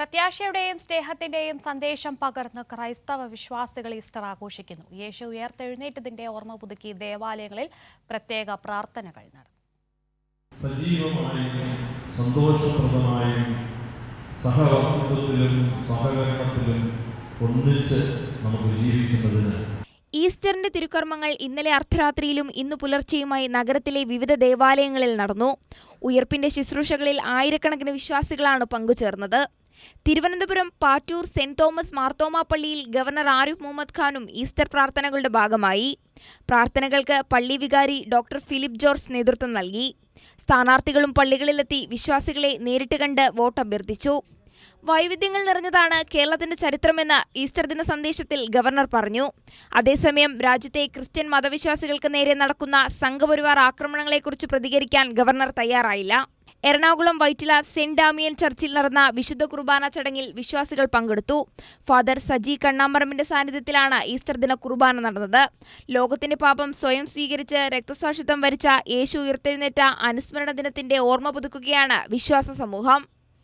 പ്രത്യാശയുടെയും സ്നേഹത്തിന്റെയും സന്ദേശം പകർന്ന് ക്രൈസ്തവ വിശ്വാസികൾ ഈസ്റ്റർ ആഘോഷിക്കുന്നു. യേശു ഉയർത്തെഴുന്നേറ്റതിന്റെ ഓർമ്മ പുതുക്കി ദേവാലയങ്ങളിൽ പ്രത്യേക പ്രാർത്ഥനകൾ നടന്നു സജീവമായും സന്തോഷപ്രദമായും സഹവർത്തിത്വത്തിലും സഹകരണത്തിലും ഒന്നിച്ച് നമുക്ക് ജീവിക്കുന്നതിന് ഈസ്റ്ററിന്റെ തിരുക്കർമ്മങ്ങൾ ഇന്നലെ അർദ്ധരാത്രിയിലും ഇന്ന് പുലർച്ചെയുമായി നഗരത്തിലെ വിവിധ ദേവാലയങ്ങളിൽ നടന്നു. ഉയർപ്പിന്റെ ശുശ്രൂഷകളിൽ ആയിരക്കണക്കിന് വിശ്വാസികളാണ് പങ്കുചേർന്നത്. തിരുവനന്തപുരം പാറ്റൂർ സെന്റ് തോമസ് മാർത്തോമാ പള്ളിയിൽ ഗവർണർ ആരിഫ് മുഹമ്മദ് ഖാനും ഈസ്റ്റർ പ്രാർത്ഥനകളുടെ ഭാഗമായി. പ്രാർത്ഥനകൾക്ക് പള്ളി വികാരി ഡോക്ടർ ഫിലിപ്പ് ജോർജ് നേതൃത്വം നൽകി. സ്ഥാനാർത്ഥികളും പള്ളികളിലെത്തി വിശ്വാസികളെ നേരിട്ട് കണ്ട് വോട്ട് അഭ്യർത്ഥിച്ചു. വൈവിധ്യങ്ങൾ നിറഞ്ഞതാണ് കേരളത്തിന്റെ ചരിത്രമെന്ന് ഈസ്റ്റർ ദിന സന്ദേശത്തിൽ ഗവർണർ പറഞ്ഞു. അതേസമയം രാജ്യത്തെ ക്രിസ്ത്യൻ മതവിശ്വാസികൾക്ക് നേരെ നടക്കുന്ന സംഘപരിവാർ ആക്രമണങ്ങളെക്കുറിച്ച് പ്രതികരിക്കാൻ ഗവർണർ തയ്യാറായില്ല. എറണാകുളം വൈറ്റില സെന്റ് ഡാമിയൻ ചർച്ചിൽ നടന്ന വിശുദ്ധ കുർബാന ചടങ്ങിൽ വിശ്വാസികൾ പങ്കെടുത്തു. ഫാദർ സജി കണ്ണാമ്പറമ്പിന്റെ സാന്നിധ്യത്തിലാണ് ഈസ്റ്റർ ദിന കുർബാന നടന്നത്. ലോകത്തിന്റെ പാപം സ്വയം സ്വീകരിച്ച് രക്തസാക്ഷിത്വം വരിച്ച യേശു ഉയർത്തെഴുന്നേറ്റ അനുസ്മരണ ദിനത്തിന്റെ ഓർമ്മ പുതുക്കുകയാണ് വിശ്വാസ സമൂഹം.